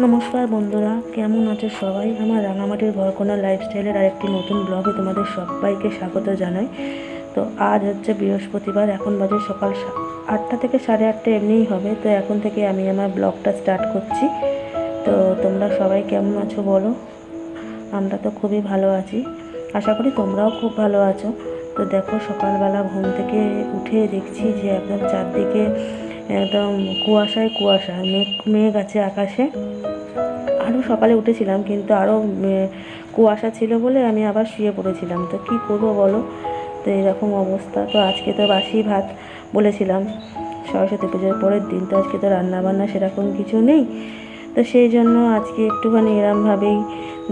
নমস্কার বন্ধুরা, কেমন আছে সবাই? আমার রাঙামাটির ঘরকোনা লাইফস্টাইলের আরেকটি নতুন ব্লগে তোমাদের সবাইকে স্বাগত জানাই। তো আজ হচ্ছে বৃহস্পতিবার, এখন বাজে সকাল আটটা থেকে সাড়ে আটটা এমনিই হবে, তো এখন থেকে আমি আমার ব্লগটা স্টার্ট করছি। তো তোমরা সবাই কেমন আছো বলো? আমরা তো খুবই ভালো আছি। আশা করি তোমরাও খুব ভালো আছো। তো দেখো সকালবেলা ঘুম থেকে উঠে দেখছি যে একদম চারদিকে একদম কুয়াশায় কুয়াশা, মেঘ মেঘ আছে আকাশে। আরও সকালে উঠেছিলাম, কিন্তু আরও কুয়াশা ছিল বলে আমি আবার শুয়ে পড়েছিলাম। তো কি করব বলো? তো এরকম অবস্থা। তো আজকে তো বাসি ভাত বলেছিলাম, সরস্বতী পুজোর পরের দিন। তো আজকে তো রান্না বান্না সেরকম কিছু নেই। তো সেই জন্য আজকে একটুখানি এরমভাবেই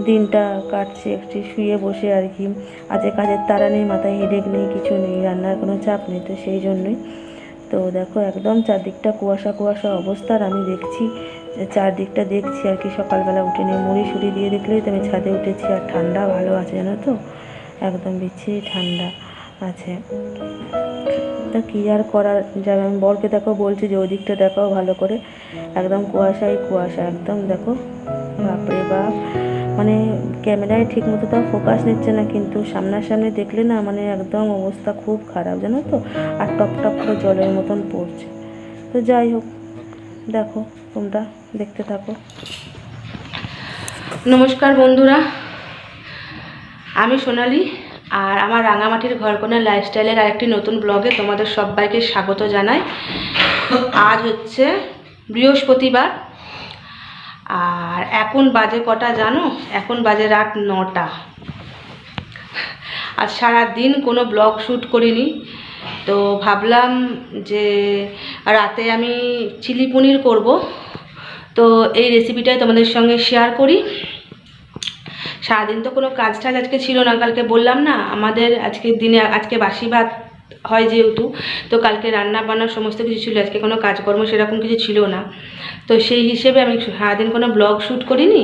দিনটা কাটছে। একটু শুয়ে বসে আর কি। আজকে কাজের তারা নেই, মাথায় হেডেক নেই, কিছু নেই, রান্নার কোনো চাপ নেই। তো সেই জন্যই তো দেখো একদম চারদিকটা কুয়াশা কুয়াশা অবস্থার আমি দেখছি, চারদিকটা দেখছি আর কি সকালবেলা উঠে নিয়ে মুড়ি সুড়ি দিয়ে দেখলেই তো আমি ছাদে উঠেছি আর ঠান্ডা ভালো আছে জানো তো? একদম বিচ্ছিরি ঠান্ডা আছে। তা কী আর করার যাবে? আমি বরকে দেখো বলছি যে ওই দিকটা দেখাও ভালো করে। একদম কুয়াশাই কুয়াশা, একদম দেখো। বাপরে বাপ। মানে ক্যামেরায় ঠিক মতো তাও ফোকাস নিচ্ছে না, কিন্তু সামনাসামনি দেখলে না মানে একদম অবস্থা খুব খারাপ, জানো তো? আর টপ টপ করে জলের মতন পড়ছে। তো যাই হোক, দেখো, তোমরা দেখতে থাকো। নমস্কার বন্ধুরা, আমি সোনালি, আর আমার রাঙামাটির ঘরকোনা লাইফস্টাইলের আরেকটি নতুন ব্লগে তোমাদের সবাইকে স্বাগত জানাই। আজ হচ্ছে বৃহস্পতিবার আর এখন বাজে কটা জানো? এখন বাজে রাত নটা। আর সারা দিন কোনো ব্লগ শ্যুট করিনি। তো ভাবলাম যে রাতে আমি চিলি পনির করব। তো এই রেসিপিটাই তোমাদের সঙ্গে শেয়ার করি। সারাদিন তো কোনো কাজ টাজ আজকে ছিল না, কালকে বললাম না, আমাদের আজকের দিনে, আজকে বাসি ভাত হয় যেহেতু, তো কালকে রান্না বান্না সমস্ত কিছু ছিল, আজকে কোনো কাজকর্ম সেরকম কিছু ছিল না। তো সেই হিসেবে আমি সারাদিন কোনো ব্লগ শ্যুট করিনি,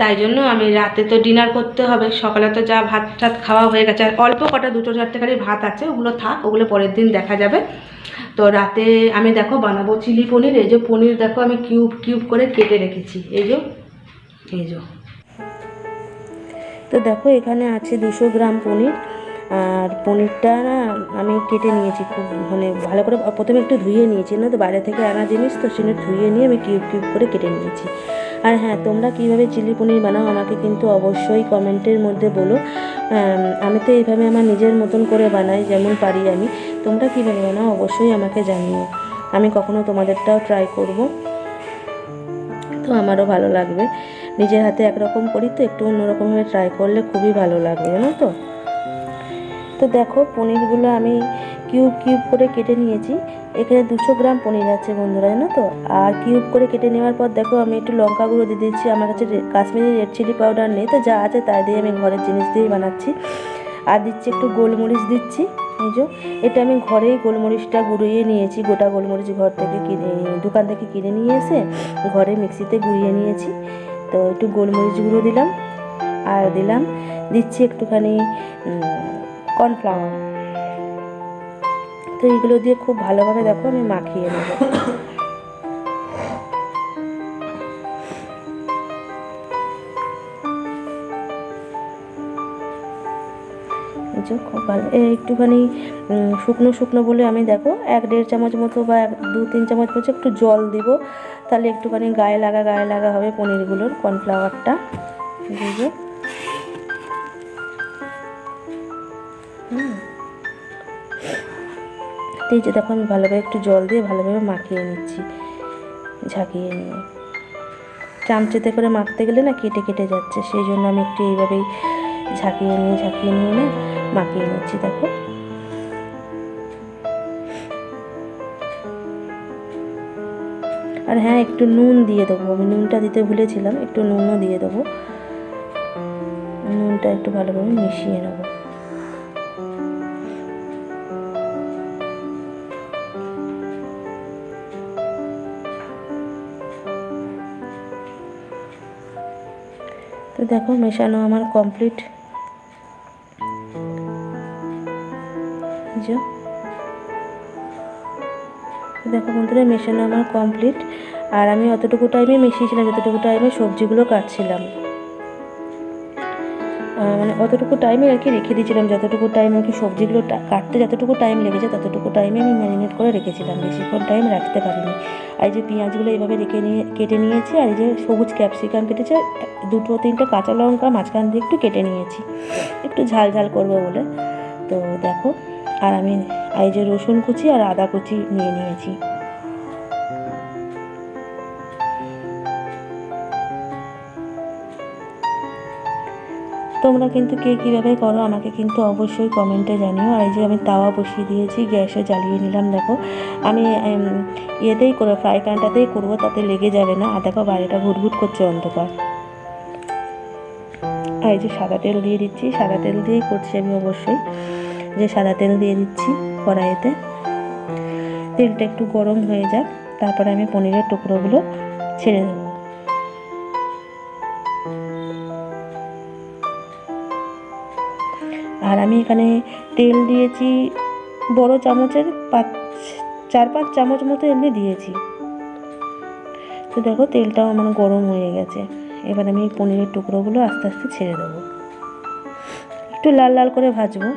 তাই জন্য আমি রাতে তো ডিনার করতে হবে, সকালে তো যা ভাত টাত খাওয়া হয়ে গেছে, আর অল্প কটা দুটো চারটে খালি ভাত আছে, ওগুলো থাক, ওগুলো পরের দিন দেখা যাবে। তো রাতে আমি দেখো বানাবো চিলি পনির, এই যে পনির দেখো আমি কিউব কিউব করে কেটে রেখেছি, এই যে এই যে। তো দেখো এখানে আছে দুশো গ্রাম পনির আর পনিরটা না আমি কেটে নিয়েছি খুব মানে ভালো করে প্রথমে একটু ধুয়ে নিয়েছি, না তো বাইরে থেকে আনা জিনিস তো সেটা ধুয়ে নিয়ে আমি কিউব কিউব করে কেটে নিয়েছি। আর হ্যাঁ তোমরা কীভাবে চিলি পনির বানাও আমাকে কিন্তু অবশ্যই কমেন্টের মধ্যে বলো। আমি তো এইভাবে আমার নিজের মতন করে বানাই যেমন পারি আমি। তোমরা কীভাবে বানাও অবশ্যই আমাকে জানিও। আমি কখনো তোমাদেরটাও ট্রাই করব। তো আমারও ভালো লাগবে। নিজের হাতে একরকম করি তো একটু অন্যরকমভাবে ট্রাই করলে খুবই ভালো লাগবে, জানো তো? তো দেখো পনিরগুলো আমি কিউব কিউব করে কেটে নিয়েছি। এখানে দুশো গ্রাম পনির আছে বন্ধুরা, জানো তো? আর কিউব করে কেটে নেওয়ার পর দেখো আমি একটু লঙ্কা গুঁড়ো দিয়ে দিচ্ছি আমার কাছে কাশ্মীরি রেড চিলি পাউডার নেই, তো যা আছে তাই দিয়ে আমি ঘরের জিনিস দিয়েই বানাচ্ছি। আর দিচ্ছি একটু গোলমরিচ দিচ্ছি যে। এটা আমি ঘরেই গোলমরিচটা গুঁড়িয়ে নিয়েছি, গোটা গোলমরিচ ঘর থেকে কিনে, দোকান থেকে কিনে নিয়ে এসে ঘরে মিক্সিতে গুঁড়িয়ে নিয়েছি। তো একটু গোলমরিচ গুঁড়ো দিলাম, আর দিলাম, দিচ্ছি একটুখানি কর্নফ্লাওয়ার তো এইগুলো দিয়ে খুব ভালোভাবে দেখো, আমি মাখিয়ে নেব। খুব ভালো একটুখানি শুকনো শুকনো বলে আমি দেখো, এক দেড় চামচ মতো বা এক দু তিন চামচ মতো একটু জল দিব। তাহলে একটুখানি গায়ে লাগা গায়ে লাগা হবে পনিরগুলোর কর্নফ্লাওয়ারটা এই হুম এই যে দেখো, আমি ভালোভাবে একটু জল দিয়ে ভালোভাবে মাখিয়ে নিচ্ছি, ঝাঁকিয়ে নিয়ে। চামচেতে করে মাখতে গেলে না কেটে কেটে যাচ্ছে, সেই জন্য আমি একটু এইভাবেই ঝাঁকিয়ে নিয়ে ঝাঁকিয়ে নিয়ে না মাখিয়ে নিচ্ছি, দেখো। আর হ্যাঁ একটু নুন দিয়ে দেবো। আমি নুনটা দিতে ভুলেছিলাম, একটু নুনও দিয়ে দেবো। নুনটা একটু ভালোভাবে মিশিয়ে নেব। তো দেখো মেশানো আমার কমপ্লিট দেখো বন্ধুরা, মেশানো আমার কমপ্লিট আর আমি অতটুকু টাইমে মিশিয়েছিলাম, যতটুকু টাইমে সবজিগুলো কাটছিলাম। মানে অতটুকু টাইমে আর কি রেখে দিয়েছিলাম, যতটুকু টাইম আর কি সবজিগুলো কাটতে যতটুকু টাইম লেগেছে, ততটুকু টাইমে আমি ম্যারিনেট করে রেখেছিলাম। বেশিক্ষণ টাইম রাখতে পারিনি। আর এই যে পেঁয়াজগুলো এইভাবে রেখে নিয়ে, কেটে নিয়েছি, আর এই যে সবুজ ক্যাপসিকাম কেটেছে, দুটো তিনটে কাঁচা লঙ্কা মাঝখান দিয়ে একটু কেটে নিয়েছি। একটু ঝাল ঝাল করব বলে। তো দেখো, আর আমি এই যে রসুন কুচি আর আদা কুচি নিয়ে নিয়েছি। তোমরা কিন্তু কে কীভাবে করো আমাকে কিন্তু অবশ্যই কমেন্টে জানিও। আর এই যে আমি তাওয়া বসিয়ে দিয়েছি, গ্যাসে জ্বালিয়ে নিলাম, দেখো। আমি ইয়েতেই করে, ফ্রাই প্যানটাতেই করব, তাতে লেগে যাবে না। আর দেখো বাইরেটা ঘুটঘুট করছে অন্ধকার। আর এই যে সাদা তেল দিয়ে দিচ্ছি। সাদা তেল দিয়েই করছি আমি অবশ্যই। যে সাদা তেল দিয়ে দিচ্ছি কড়াইতে। তেলটা একটু গরম হয়ে যাক। তারপরে আমি পনিরের টুকরোগুলো ছেড়ে দেবো। আর আমি এখানে তেল দিয়েছি বড় চামচের পাঁচ, চার পাঁচ চামচ মতো এমনি দিয়েছি। তো দেখো তেলটাও আমার গরম হয়ে গেছে। এবার আমি পনিরের টুকরোগুলো আস্তে আস্তে ছেড়ে দেবো। একটু লাল লাল করে ভাজবো।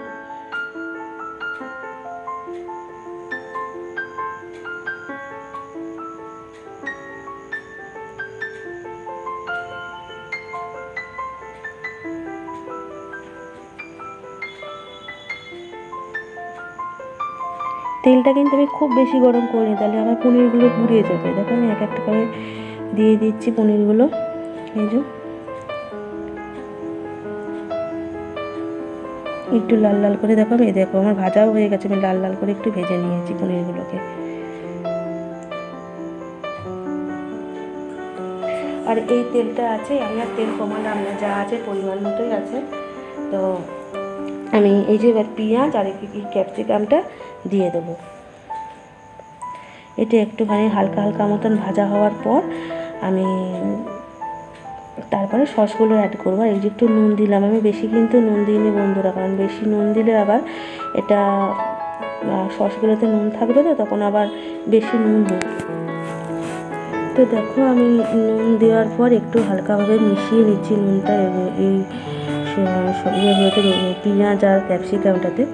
তেলটা কিন্তু আমি খুব বেশি গরম করিনি, তাহলে আমার পনিরগুলো পুড়িয়ে যাবে। দেখো আমি এক একটা করে দিয়ে দিচ্ছি পনিরগুলো। এই যে। একটু লাল লাল করে দেখো আমি, দেখো আমার ভাজাও হয়ে গেছে, আমি লাল লাল করে একটু ভেজে নিয়েছি পনিরগুলোকে। আর এই তেলটা আছে, আমি আর তেল কমালাম না, যা আছে পরিমাণ মতোই আছে। তো আমি এই যে এবার পেঁয়াজ আর এই ক্যাপসিকামটা দিয়ে দেবো। এটা একটুখানি হালকা হালকা মতন ভাজা হওয়ার পর আমি তারপরে সসগুলো অ্যাড করব। আর এই যে একটু নুন দিলাম, আমি বেশি কিন্তু নুন দিইনি বন্ধুরা, কারণ বেশি নুন দিলে আবার এটা সসগুলোতে নুন থাকবে তো, তখন আবার বেশি নুন হবে তো দেখো আমি নুন দেওয়ার পর একটু হালকাভাবে মিশিয়ে নিচ্ছি নুনটা, এই স- স- পেঁয়াজ আর ক্যাপসিকামটাতে।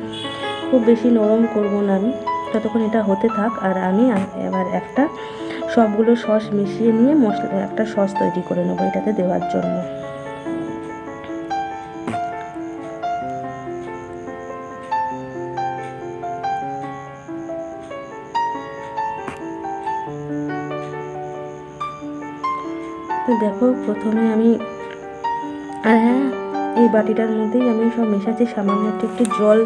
খুব বেশি নরম করব না আমি। ততক্ষণ এটা হতে থাক, আর আমি এবার একটা সবগুলো সস মিশিয়ে নিয়ে মশলা, একটা সস তৈরি করে নেব এটাতে দেওয়ার জন্য। দেখো, প্রথমে আমি হ্যাঁ এই বাটিটার মধ্যেই আমি সব মেশাচ্ছি, সামান্য একটু একটু জল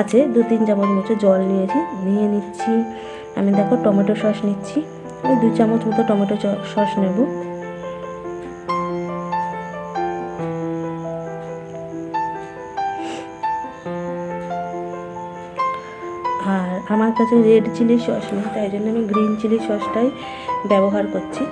আছে, দু তিন চামচ মতো জল নিয়েছি, নিয়ে নিচ্ছি। আমি দেখো টমেটো সস নিচ্ছি, ওই দু চামচ মতো টমেটো সস নেব। আর আমার কাছে রেড চিলি সস নেই, তাই জন্য আমি গ্রিন চিলি সসটাই ব্যবহার করছি।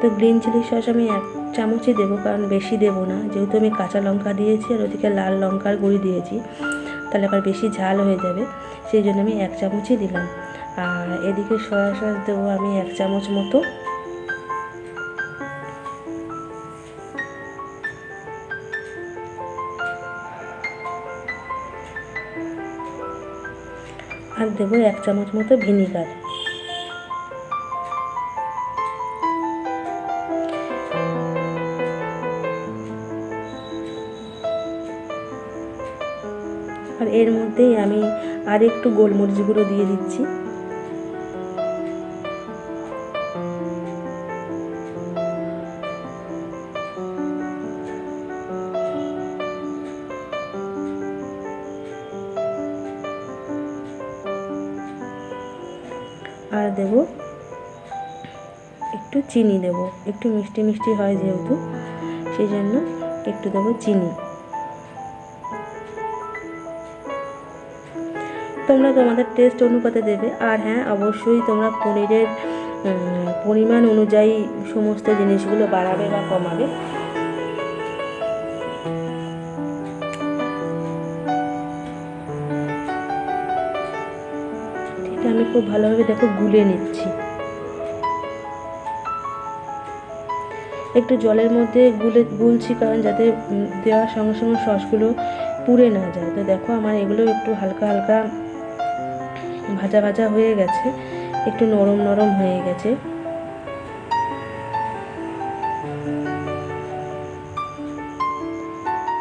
তো গ্রিন চিলি সস আমি এক চামচই দেবো, কারণ বেশি দেবো না। যেহেতু আমি কাঁচা লঙ্কা দিয়েছি আর ওদিকে লাল লঙ্কার গুঁড়ি দিয়েছি, তাহলে আবার বেশি ঝাল হয়ে যাবে। সেই জন্য আমি এক চামচই দিলাম। আর এদিকে সয়া সস দেবো আমি এক চামচ মতো। আর দেবো এক চামচ মতো ভিনিগার। এর মধ্যেই আমি আর একটু গোলমরিচ গুঁড়ো দিয়ে দিচ্ছি। আর দেব একটু চিনি দেব। একটু মিষ্টি মিষ্টি হয় যেহেতু সেই জন্য একটু দেবো চিনি। তোমরা তোমাদের টেস্ট অনুপাতে দেবে। আর হ্যাঁ অবশ্যই তোমরা পনিরের পরিমাণ অনুযায়ী সমস্ত জিনিসগুলো বাড়াবে বা কমাবে। আমি খুব ভালোভাবে দেখো গুলে নিচ্ছি। একটু জলের মধ্যে গুলে, গুলছি কারণ যাতে দেওয়ার সঙ্গে সঙ্গে সসগুলো পুড়ে না যায়। তো দেখো আমার এগুলো একটু হালকা হালকা ভাজা ভাজা হয়ে গেছে, একটু নরম নরম হয়ে গেছে।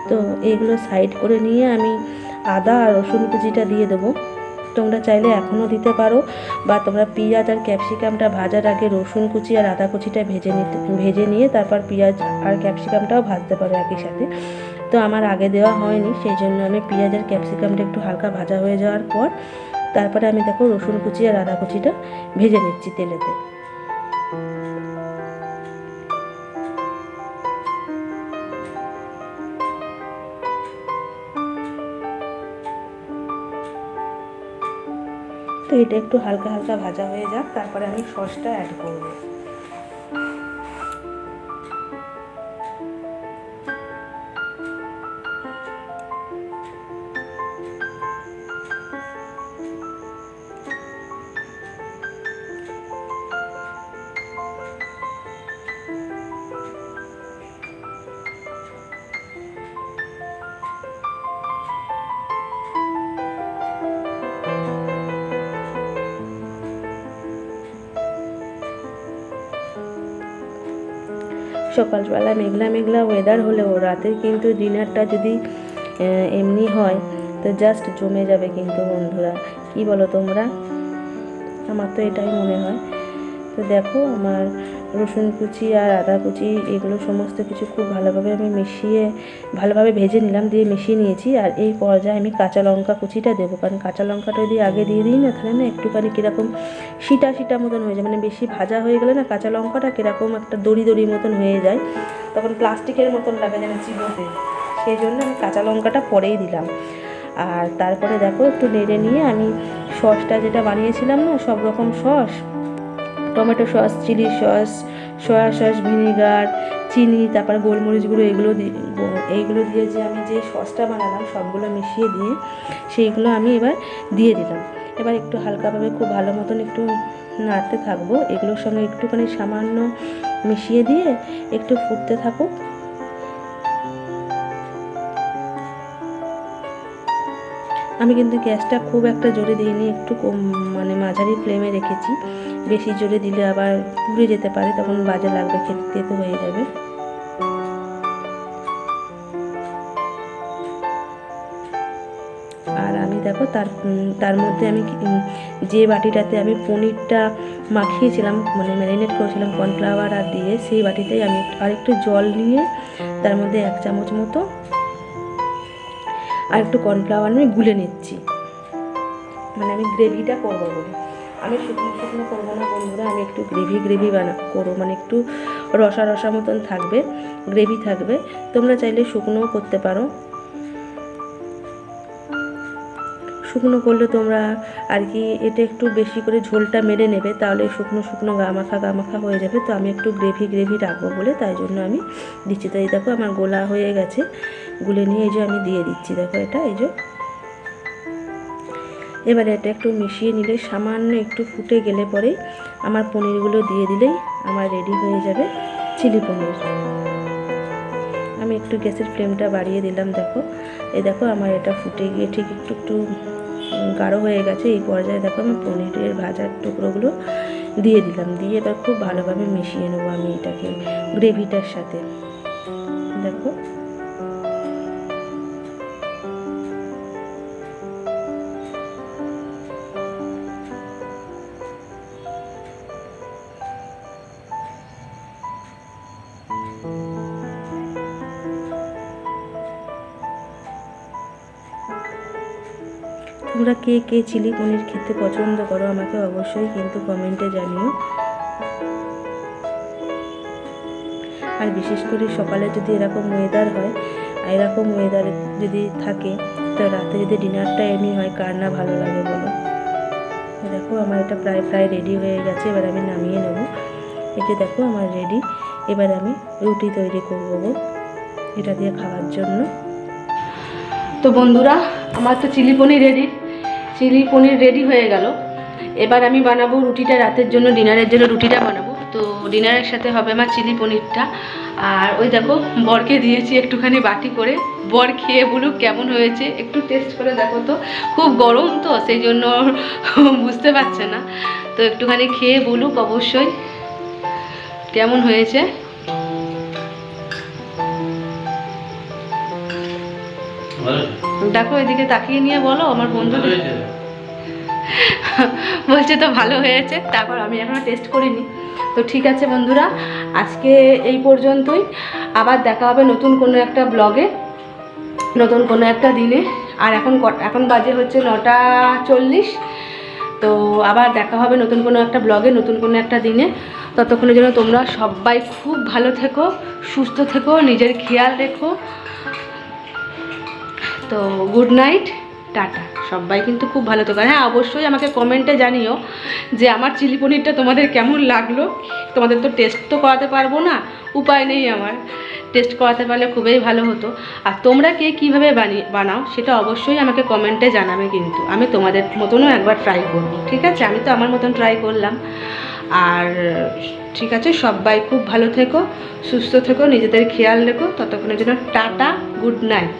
তো এইগুলো সাইড করে নিয়ে আমি আদা আর রসুন কুচিটা দিয়ে দেবো। তোমরা চাইলে এখনও দিতে পারো, বা তোমরা পেঁয়াজ আর ক্যাপসিকামটা ভাজার আগে রসুন কুচি আর আদা কুচিটা ভেজে নিতে, ভেজে নিয়ে তারপর পেঁয়াজ আর ক্যাপসিকামটাও ভাজতে পারো একই সাথে। তো আমার আগে দেওয়া হয়নি, সেই জন্য আমি পেঁয়াজ আর ক্যাপসিকামটা একটু হালকা ভাজা হয়ে যাওয়ার পর তারপরে আমি দেখো রসুন কুচি আর আদা কুচিটা ভেজে নিচ্ছি তেলেতে। তো এটা একটু হালকা হালকা ভাজা হয়ে যাক, তারপরে আমি সসটা অ্যাড করব। সকালবেলা মেঘলা মেঘলা ওয়েদার হলেও রাতের কিন্তু ডিনারটা যদি এমনি হয়, তো জাস্ট জমে যাবে কিন্তু বন্ধুরা। কি বলো তোমরা? আমার তো এটাই মনে হয়। তো দেখো আমার রসুন কুচি আর আদা কুচি, এগুলো সমস্ত কিছু খুব ভালোভাবে আমি মিশিয়ে, ভালোভাবে ভেজে নিলাম, দিয়ে মিশিয়ে নিয়েছি। আর এই পর্যায়ে আমি কাঁচা লঙ্কা কুচিটা দেবো। কারণ কাঁচা লঙ্কাটা যদি আগে দিয়ে দিই না, তাহলে না একটুখানি কীরকম সিটা সিটা মতন হয়ে যায়। মানে বেশি ভাজা হয়ে গেলে না কাঁচা লঙ্কাটা কীরকম একটা দড়ি দড়ি মতন হয়ে যায়। তখন প্লাস্টিকের মতন লাগে যেন চিবোতে। সেই জন্য আমি কাঁচা লঙ্কাটা পরেই দিলাম। আর তারপরে দেখো একটু নেড়ে নিয়ে আমি সসটা যেটা বানিয়েছিলাম না সব রকম sauce tomato sauce, chilli sauce, soya sauce, vinegar, চিনি, তারপর গোলমরিচ গুঁড়ো, এগুলো এইগুলো দিয়ে যে আমি যে সসটা বানালাম, সবগুলো মিশিয়ে দিয়ে সেইগুলো আমি এবার দিয়ে দিলাম। এবার একটু হালকাভাবে খুব ভালো মতন একটু নাড়তে থাকব। এগুলোর সঙ্গে একটুখানি সামান্য মিশিয়ে দিয়ে একটু ফুটতে থাকুক। আমি কিন্তু গ্যাসটা খুব একটা জোরে দিইনি, একটু কম মানে মাঝারি ফ্লেমে রেখেছি। বেশি জোরে দিলে আবার পুড়ে যেতে পারে, তখন বাজে লাগবে, খেতে তেতো হয়ে যাবে। আর আমি দেখো, তার তার মধ্যে আমি যে বাটিটাতে আমি পনিরটা মাখিয়েছিলাম মানে ম্যারিনেট করেছিলাম কর্নফ্লাওয়ার আর দিয়ে, সেই বাটিতেই আমি আরেকটু জল নিয়ে তার মধ্যে এক চামচ মতো আর একটু কর্নফ্লাওয়ার আমি গুলে নিচ্ছি। মানে আমি গ্রেভিটা করব বলে। আমি শুকনো শুকনো করব না বন্ধুরা, আমি একটু গ্রেভি গ্রেভি বানা করব মানে একটু রসা রসা মতন থাকবে গ্রেভি থাকবে। তোমরা চাইলে শুকনোও করতে পারো। শুকনো করলে তোমরা আর কি এটা একটু বেশি করে ঝোলটা মেরে নেবে, তাহলে শুকনো শুকনো গামাখা গামাখা হয়ে যাবে। তো আমি একটু গ্রেভি গ্রেভি রাখব বলে, তাই জন্য আমি দিচ্ছি। তো এই দেখো আমার গোলা হয়ে গেছে, গুলে নিয়ে এই যে আমি দিয়ে দিচ্ছি। দেখো এটা, এই যে এবারে এটা একটু মিশিয়ে নিলে সামান্য একটু ফুটে গেলে পরে আমার পনিরগুলো দিয়ে দিলেই আমার রেডি হয়ে যাবে চিলি পনির। আমি একটু গ্যাসের ফ্লেমটা বাড়িয়ে দিলাম, দেখো। এই দেখো, আমার এটা ফুটে গিয়ে ঠিক একটু একটু গাঢ় হয়ে গেছে। এই পর্যায়ে দেখো, আমি পনিরের ভাজার টুকরোগুলো দিয়ে দিলাম। দিয়ে এবার খুব ভালোভাবে মিশিয়ে নেব আমি এটাকে গ্রেভিটার সাথে। দেখো। তোমরা কে কে চিলি পনির খেতে পছন্দ করো আমাকে অবশ্যই কিন্তু কমেন্টে জানিও। আর বিশেষ করে সকালে যদি এরকম ওয়েদার হয় আর এরকম ওয়েদার যদি থাকে, তো রাতে যদি ডিনারটা এমনি হয়, কার না ভালো লাগে বলো? দেখো, আমার এটা প্রায় প্রায় রেডি হয়ে গেছে, এবার আমি নামিয়ে নেব। যে দেখো, আমার রেডি এবার আমি রুটি তৈরি করব এটা দিয়ে খাওয়ার জন্য। তো বন্ধুরা, আমার তো chilli paneer ready chilli paneer ready হয়ে গেল। এবার আমি বানাবো রুটিটা রাতের জন্য, ডিনারের জন্য রুটিটা বানাবো। তো ডিনারের সাথে হবে আমার চিলি পনিরটা। আর ওই দেখো, বরকে দিয়েছি একটুখানি বাটি করে। বর খেয়ে বলুক কেমন হয়েছে, একটু টেস্ট করে দেখো তো। খুব গরম তো, সেই জন্য বুঝতে পারছে না। তো একটুখানি খেয়ে বলুক অবশ্যই কেমন হয়েছে। দেখো এদিকে তাকিয়ে নিয়ে বলো আমার বন্ধু বলছে তো ভালো হয়েছে তারপর আমি এখনও টেস্ট করিনি। তো ঠিক আছে বন্ধুরা আজকে এই পর্যন্তই। আবার দেখা হবে নতুন কোনো একটা ব্লগে নতুন কোনো একটা দিনে। আর এখন এখন বাজে হচ্ছে নটা চল্লিশ। তো আবার দেখা হবে নতুন কোনো একটা ব্লগে নতুন কোনো একটা দিনে। ততক্ষণের জন্য তোমরা সবাই খুব ভালো থেকো সুস্থ থেকো নিজের খেয়াল রেখো। তো গুড নাইট, টাটা। সবাই কিন্তু খুব ভালো থেকো। হ্যাঁ অবশ্যই আমাকে কমেন্টে জানিও যে আমার চিলি পনিরটা তোমাদের কেমন লাগল। তোমাদের তো টেস্ট তো করাতে পারব না, উপায় নেই আমার। টেস্ট করাতে পারলে খুবই ভালো হতো। আর তোমরা কে কীভাবে বানিয়ে বানাও সেটা অবশ্যই আমাকে কমেন্টে জানাবে কিন্তু। আমি তোমাদের মতনও একবার ট্রাই করব, ঠিক আছে? আমি তো আমার মতন ট্রাই করলাম। আর ঠিক আছে, সবাই খুব ভালো থেকো, সুস্থ থেকো, নিজেদের খেয়াল রেখো। ততক্ষণের জন্য টাটা, গুড নাইট।